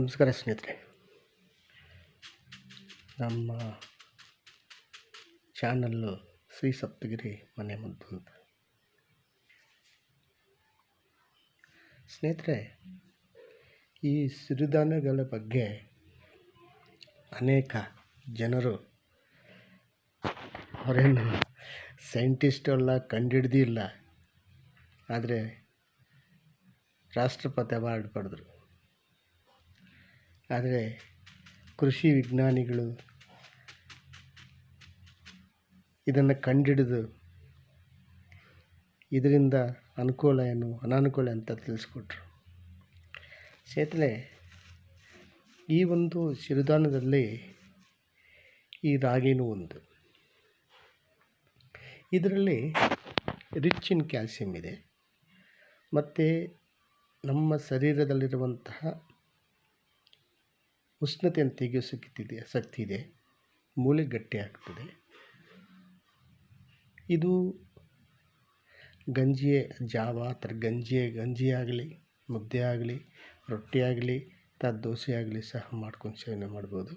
ನಮಸ್ಕಾರ ಸ್ನೇಹಿತರೆ. ನಮ್ಮ ಚಾನಲ್ಲು ಶ್ರೀ ಸಪ್ತಗಿರಿ ಮನೆ ಮದ್ದು ಅಂತ. ಸ್ನೇಹಿತರೆ, ಈ ಸಿರಿಧಾನ್ಯಗಳ ಬಗ್ಗೆ ಅನೇಕ ಜನರು ಅವರೇನು ಸೈಂಟಿಸ್ಟ್ ಕಂಡಿಡ್ದಿಲ್ಲ ಆದರೆ ರಾಷ್ಟ್ರಪತಿ ಅವಾರ್ಡ್ ಪಡೆದ್ರು. ಆದರೆ ಕೃಷಿ ವಿಜ್ಞಾನಿಗಳು ಇದನ್ನು ಕಂಡಿಡಿದು ಇದರಿಂದ ಅನುಕೂಲ ಏನು ಅನಾನುಕೂಲ ಅಂತ ತಿಳಿಸ್ಕೊಟ್ರು. ಸೇತಲೆ ಈ ಒಂದು ಸಿರಿಧಾನ್ಯದಲ್ಲಿ ಈ ರಾಗಿನೂ ಒಂದು. ಇದರಲ್ಲಿ ರಿಚ್ ಇನ್ ಕ್ಯಾಲ್ಸಿಯಂ ಇದೆ. ಮತ್ತು ನಮ್ಮ ಶರೀರದಲ್ಲಿರುವಂತಹ ಉಷ್ಣತೆಯನ್ನು ತೆಗೆಯೋಸಕ್ತಿದೆ ಶಕ್ತಿ ಇದೆ ಮೂಳೆ ಗಟ್ಟಿ ಆಗ್ತದೆ. ಇದು ಗಂಜಿಯ ಜಾವ, ಥರ ಗಂಜಿ ಗಂಜಿ ಆಗಲಿ, ಮುದ್ದೆ ಆಗಲಿ, ರೊಟ್ಟಿ ಆಗಲಿ ಅಥವಾ ದೋಸೆ ಆಗಲಿ ಸಹ ಮಾಡ್ಕೊಂಡು ಸೇವನೆ ಮಾಡ್ಬೋದು.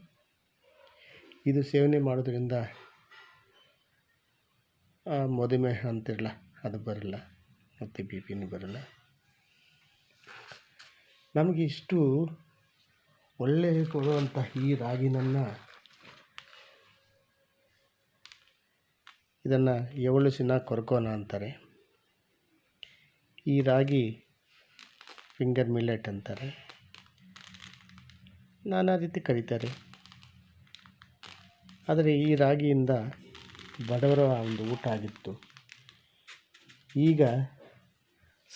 ಇದು ಸೇವನೆ ಮಾಡೋದರಿಂದ ಮಧುಮೇಹ ಅಂತಿರಲ್ಲ, ಅದು ಬರಲ್ಲ, ಮತ್ತು ಬಿ ಪಿನೂ ಬರಲ್ಲ. ನಮಗೆ ಇಷ್ಟು ಒಳ್ಳೆಯ ಕೊಡುವಂಥ ಈ ರಾಗಿನನ್ನು ಇದನ್ನು ಎವಳುಸಿನ ಕೊರ್ಕೋನ ಅಂತಾರೆ. ಈ ರಾಗಿ ಫಿಂಗರ್ ಮಿಲ್ಲೆಟ್ ಅಂತಾರೆ. ನಾನಾ ರೀತಿ ಕರೀತಾರೆ. ಆದರೆ ಈ ರಾಗಿಯಿಂದ ಬಡವರ ಒಂದು ಊಟ ಆಗಿತ್ತು. ಈಗ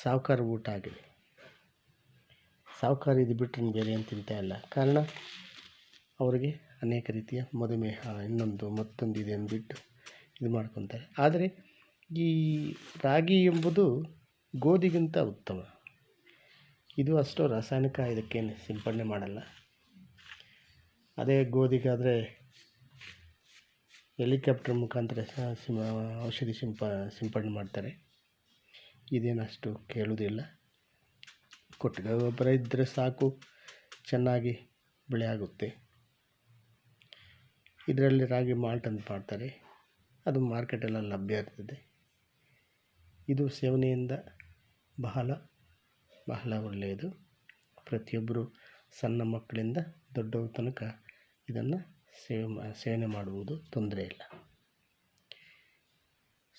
ಸಾವುಕಾರ ಊಟ ಆಗಿದೆ. ಸಾಹುಕಾರ ಇದು ಬಿಟ್ಟರೆ ಬೇರೆ ಏನು ತಿಂತಾ ಇಲ್ಲ. ಕಾರಣ ಅವರಿಗೆ ಅನೇಕ ರೀತಿಯ ಮಧುಮೇಹ ಇನ್ನೊಂದು ಮತ್ತೊಂದು ಇದೆ ಅಂದ್ಬಿಟ್ಟು ಇದು ಮಾಡ್ಕೊತಾರೆ. ಆದರೆ ಈ ರಾಗಿ ಎಂಬುದು ಗೋಧಿಗಿಂತ ಉತ್ತಮ. ಇದು ಅಷ್ಟು ರಾಸಾಯನಿಕ ಇದಕ್ಕೇನು ಸಿಂಪಡಣೆ ಮಾಡಲ್ಲ. ಅದೇ ಗೋಧಿಗಾದರೆ ಹೆಲಿಕಾಪ್ಟರ್ ಮುಖಾಂತರ ಔಷಧಿ ಸಿಂಪ ಸಿಂಪಡಣೆ ಮಾಡ್ತಾರೆ. ಇದೇನು ಅಷ್ಟು ಕೇಳೋದಿಲ್ಲ ಕೊಟ್ಟಿಗೆ ಗೊಬ್ಬರ ಇದ್ದರೆ ಸಾಕು, ಚೆನ್ನಾಗಿ ಬೆಳೆ ಆಗುತ್ತೆ. ಇದರಲ್ಲಿ ರಾಗಿ ಮಾಲ್ಟ್ ಅಂತ ಮಾಡ್ತಾರೆ. ಅದು ಮಾರ್ಕೆಟೆಲ್ಲ ಲಭ್ಯ ಇರ್ತದೆ ಇದು ಸೇವನೆಯಿಂದ ಬಹಳ ಬಹಳ ಒಳ್ಳೆಯದು. ಪ್ರತಿಯೊಬ್ಬರು ಸಣ್ಣ ಮಕ್ಕಳಿಂದ ದೊಡ್ಡವ್ರ ತನಕ ಇದನ್ನು ಸೇವೆ ಸೇವನೆ ಮಾಡುವುದು ತೊಂದರೆ ಇಲ್ಲ.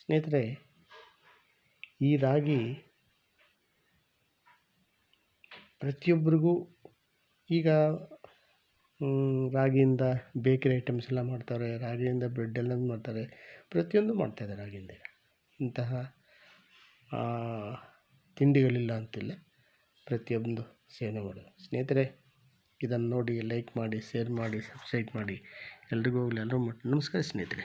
ಸ್ನೇಹಿತರೆ, ಈ ರಾಗಿ ಪ್ರತಿಯೊಬ್ಬರಿಗೂ ಈಗ ರಾಗಿಯಿಂದ ಬೇಕರಿ ಐಟಮ್ಸ್ ಎಲ್ಲ ಮಾಡ್ತಾರೆ, ರಾಗಿಯಿಂದ ಬ್ರೆಡ್ ಎಲ್ಲ ಮಾಡ್ತಾರೆ. ಪ್ರತಿಯೊಂದು ಮಾಡ್ತಾಯಿದ್ದಾರೆ ರಾಗಿಯಿಂದ ಇಂತಹ ತಿಂಡಿಗಳಿಲ್ಲ ಅಂತಿಲ್ಲ. ಪ್ರತಿಯೊಂದು ಸೇವನೆ ಮಾಡೋದು. ಸ್ನೇಹಿತರೆ, ಇದನ್ನು ನೋಡಿ ಲೈಕ್ ಮಾಡಿ ಶೇರ್ ಮಾಡಿ ಸಬ್ಸ್ಕ್ರೈಬ್ ಮಾಡಿ. ಎಲ್ರಿಗೂ ಎಲ್ಲರೂ ನಮಸ್ಕಾರ ಸ್ನೇಹಿತರೆ.